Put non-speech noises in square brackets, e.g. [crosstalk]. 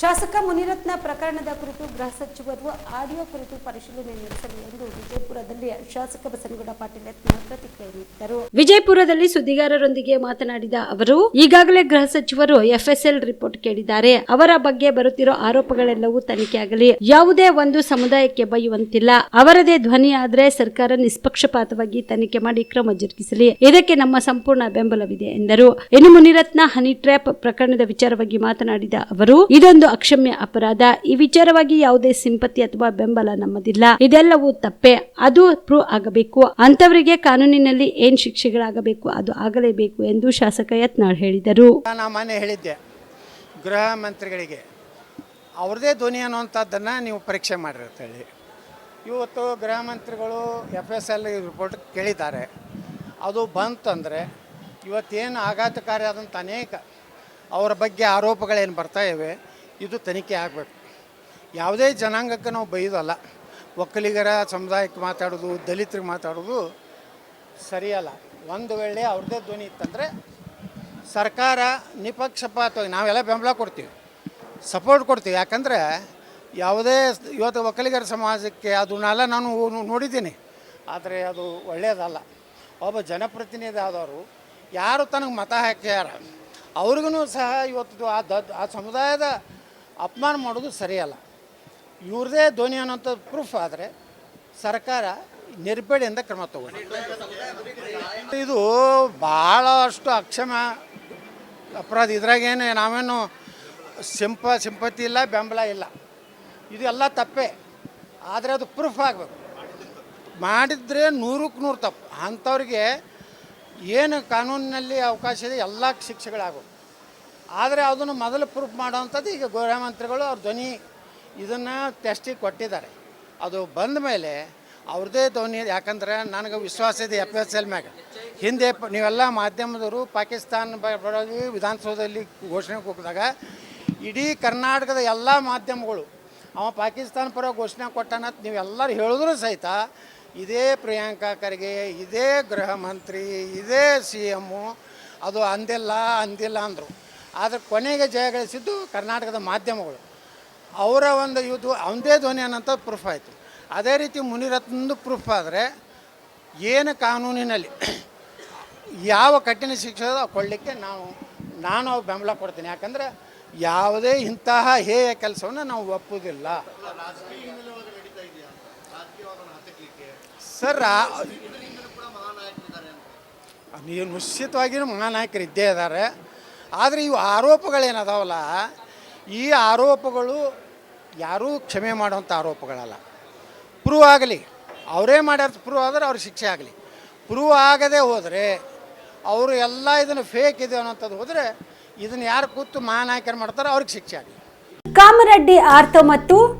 ಶಾಸಕ ಮುನಿರತ್ನ ಪ್ರಕರಣದ ಕುರಿತು ಗೃಹ ಸಚಿವರು ಆಡಿಯೋ ಕುರಿತು ಪರಿಶೀಲನೆ ನಡೆಸಲಿ ಎಂದು ವಿಜಯಪುರದಲ್ಲಿ ಶಾಸಕ ಬಸನಗೌಡ ಪಾಟೀಲ್ ಯತ್ನ ಪ್ರತಿಕ್ರಿಯೆ ನೀಡಿದರು ವಿಜಯಪುರದಲ್ಲಿ ಸುದ್ದಿಗಾರರೊಂದಿಗೆ ಮಾತನಾಡಿದ ಅವರು, ಈಗಾಗಲೇ ಗೃಹ ಸಚಿವರು ಎಫ್ಎಸ್ಎಲ್ ರಿಪೋರ್ಟ್ ಕೇಳಿದ್ದಾರೆ. ಅವರ ಬಗ್ಗೆ ಬರುತ್ತಿರೋ ಆರೋಪಗಳೆಲ್ಲವೂ ತನಿಖೆಯಾಗಲಿ ಯಾವುದೇ ಒಂದು ಸಮುದಾಯಕ್ಕೆ ಬೈಯುವಂತಿಲ್ಲ. ಅವರದೇ ಧ್ವನಿ ಆದ್ರೆ ಸರ್ಕಾರ ನಿಷ್ಪಕ್ಷಪಾತವಾಗಿ ತನಿಖೆ ಮಾಡಿ ಕ್ರಮ ಜರುಗಿಸಲಿ. ಇದಕ್ಕೆ ನಮ್ಮ ಸಂಪೂರ್ಣ ಬೆಂಬಲವಿದೆ ಎಂದರು. ಇನ್ನು ಮುನಿರತ್ನ ಹನಿ ಟ್ರ್ಯಾಪ್ ಪ್ರಕರಣದ ವಿಚಾರವಾಗಿ ಮಾತನಾಡಿದ ಅವರು, ಇದೊಂದು ಅಕ್ಷಮ್ಯ ಅಪರಾಧ. ಈ ವಿಚಾರವಾಗಿ ಯಾವುದೇ ಸಿಂಪತಿ ಅಥವಾ ಬೆಂಬಲ ನಮ್ಮದಿಲ್ಲ. ಇದೆಲ್ಲವೂ ತಪ್ಪೆ. ಅದು ಪ್ರೂವ್ ಆಗಬೇಕು. ಅಂತವರಿಗೆ ಕಾನೂನಿನಲ್ಲಿ ಏನ್ ಶಿಕ್ಷೆಗಳಾಗಬೇಕು, ಅದು ಆಗಲೇಬೇಕು ಎಂದು ಶಾಸಕ ಯತ್ನಾಳ್ ಹೇಳಿದರು. ನಾನು ಹೇಳಿದ್ದೆ. ಗೃಹ ಮಂತ್ರಿಗಳಿಗೆ, ಅವ್ರದೇ ಧ್ವನಿ ಅನ್ನುವಂಥದ್ದನ್ನು ನೀವು ಪರೀಕ್ಷೆ ಮಾಡಿರ್ತೇಳಿ ಇವತ್ತು ಗೃಹ ಮಂತ್ರಿಗಳು ಎಫ್ ಎಸ್ ಎಲ್ ರಿಪೋರ್ಟ್ ಕೇಳಿದ್ದಾರೆ. ಅದು ಬಂತಂದರೆ ಇವತ್ತೇನು ಆಘಾತಕಾರಿ ಆದಂಥ ಅನೇಕ ಅವರ ಬಗ್ಗೆ ಆರೋಪಗಳೇನು ಬರ್ತಾ ಇವೆ. ಇದು ತನಿಖೆ ಆಗಬೇಕು. ಯಾವುದೇ ಜನಾಂಗಕ್ಕೆ ನಾವು ಬೈಯೋದಲ್ಲ. ಒಕ್ಕಲಿಗರ ಸಮುದಾಯಕ್ಕೆ ಮಾತಾಡೋದು, ದಲಿತರಿಗೆ ಮಾತಾಡೋದು ಸರಿಯಲ್ಲ. ಒಂದು ವೇಳೆ ಅವ್ರದ್ದೇ ಧ್ವನಿ ಇತ್ತಂದರೆ ಸರ್ಕಾರ ನಿಪಕ್ಷಪಾತವಾಗಿ, ನಾವೆಲ್ಲ ಬೆಂಬಲ ಕೊಡ್ತೀವಿ. ಸಪೋರ್ಟ್ ಕೊಡ್ತೀವಿ. ಯಾಕಂದರೆ ಯಾವುದೇ ಇವತ್ತು ಒಕ್ಕಲಿಗರ ಸಮಾಜಕ್ಕೆ ಅದನ್ನೆಲ್ಲ ನಾನು ನೋಡಿದ್ದೀನಿ. ಆದರೆ ಅದು ಒಳ್ಳೆಯದಲ್ಲ ಒಬ್ಬ ಜನಪ್ರತಿನಿಧಿ ಆದವರು ಯಾರು ತನಗೆ ಮತ ಹಾಕ್ಯಾರ, ಅವ್ರಿಗೂ ಸಹ ಇವತ್ತು ಆ ದ, ಆ ಸಮುದಾಯದ ಅಪಮಾನ ಮಾಡೋದು ಸರಿಯಲ್ಲ. ಇವ್ರದೇ ಧ್ವನಿ ಅನ್ನೋಂಥ ಪ್ರೂಫ್ ಆದರೆ ಸರ್ಕಾರ ನಿರ್ಬೇಡೆಯಿಂದ ಕ್ರಮ ತಗೊಂಡು ಇದು ಭಾಳಷ್ಟು ಅಕ್ಷಮ ಅಪರಾಧ. ಇದ್ರಾಗೇನು ನಾವೇನು ಸಿಂಪ, ಸಿಂಪತಿ ಇಲ್ಲ, ಬೆಂಬಲ ಇಲ್ಲ. ಇದು ಎಲ್ಲ ತಪ್ಪೇ. ಆದರೆ ಅದು ಪ್ರೂಫ್ ಆಗಬೇಕು. ಮಾಡಿದರೆ ನೂರಕ್ಕೆ ನೂರು ತಪ್ಪು. ಅಂಥವ್ರಿಗೆ ಏನು ಕಾನೂನಿನಲ್ಲಿ ಅವಕಾಶ ಇದೆ, ಎಲ್ಲ ಶಿಕ್ಷೆಗಳಾಗಬೇಕು ಆದರೆ ಅದನ್ನು ಮೊದಲು ಪ್ರೂಫ್ ಮಾಡೋವಂಥದ್ದು ಈಗ ಗೃಹ ಮಂತ್ರಿಗಳು ಅವ್ರ ಧ್ವನಿ ಇದನ್ನು ಟೆಸ್ಟಿಗೆ ಕೊಟ್ಟಿದ್ದಾರೆ. ಅದು ಬಂದ ಮೇಲೆ ಅವ್ರದ್ದೇ ಧ್ವನಿ ಯಾಕಂದ್ರೆ ನನಗೆ ವಿಶ್ವಾಸ ಇದೆ ಎಫ್ ಎಸ್ ಎಲ್ ಮ್ಯಾಗ. ಹಿಂದೆ ನೀವೆಲ್ಲ ಮಾಧ್ಯಮದವರು ಪಾಕಿಸ್ತಾನ ಬರೋಗಿ ವಿಧಾನಸೌಧದಲ್ಲಿ ಘೋಷಣೆ ಕೊಟ್ಟಾಗ ಇಡೀ ಕರ್ನಾಟಕದ ಎಲ್ಲ ಮಾಧ್ಯಮಗಳು, ಅವ ಪಾಕಿಸ್ತಾನ ಪರ ಘೋಷಣೆ ಕೊಟ್ಟಾನ ನೀವೆಲ್ಲರೂ ಹೇಳಿದ್ರು ಸಹಿತ ಇದೇ ಪ್ರಿಯಾಂಕಾ ಖರ್ಗೆ, ಇದೇ ಗೃಹ ಮಂತ್ರಿ ಇದೇ ಸಿ ಎಮ್ಮು, ಅದು ಅಂದಿಲ್ಲ ಅಂದಿಲ್ಲ ಅಂದರು. ಆದರೆ ಕೊನೆಗೆ ಜಯಗಳಿಸಿದ್ದು ಕರ್ನಾಟಕದ ಮಾಧ್ಯಮಗಳು. ಅವರ ಒಂದು ಇದು ಅವನದೇ ಧ್ವನಿ ಅನ್ನೋಂಥ ಪ್ರೂಫ್ ಆಯಿತು. ಅದೇ ರೀತಿ ಮುನಿರತ್ನಂದು ಪ್ರೂಫ್ ಆದರೆ ಏನು ಕಾನೂನಿನಲ್ಲಿ [clears throat] ಯಾವ ಕಠಿಣ ಶಿಕ್ಷೆ ಕೊಡಲಿಕ್ಕೆ ನಾವು ನಾನು ಅವ್ರು ಬೆಂಬಲ ಕೊಡ್ತೀನಿ. ಯಾಕಂದರೆ ಯಾವುದೇ ಇಂತಹ ಹೇಯ ಕೆಲಸವನ್ನು ನಾವು ಒಪ್ಪುವುದಿಲ್ಲ ಸರ್ ನೀವು ನಿಶ್ಚಿತವಾಗಿಯೂ ಮಹಾನಾಯಕರು ಇದ್ದೇ ಇದ್ದಾರೆ. ಆದರೆ ಇವು ಆರೋಪಗಳೇನದಾವಲ್ಲ? ಈ ಆರೋಪಗಳು ಯಾರೂ ಕ್ಷಮೆ ಮಾಡುವಂಥ ಆರೋಪಗಳಲ್ಲ. ಪ್ರೂವ್ ಆಗಲಿ. ಅವರೇ ಮಾಡ್ಯಾರ ಪ್ರೂವ್ ಆದರೆ ಅವ್ರಿಗೆ ಶಿಕ್ಷೆ ಆಗಲಿ. ಪ್ರೂವ್ ಆಗದೆ ಹೋದರೆ, ಅವರು ಎಲ್ಲ ಇದನ್ನು ಫೇಕ್ ಇದೆ ಅನ್ನೋಂಥದ್ದು ಹೋದರೆ, ಇದನ್ನು ಯಾರು ಕೂತು ಮಹಾನಾಯಕರು ಮಾಡ್ತಾರೋ ಅವ್ರಿಗೆ ಶಿಕ್ಷೆ ಆಗಲಿ. ಕಾಮರೆಡ್ಡಿ ಆರ್ತ ಮತ್ತು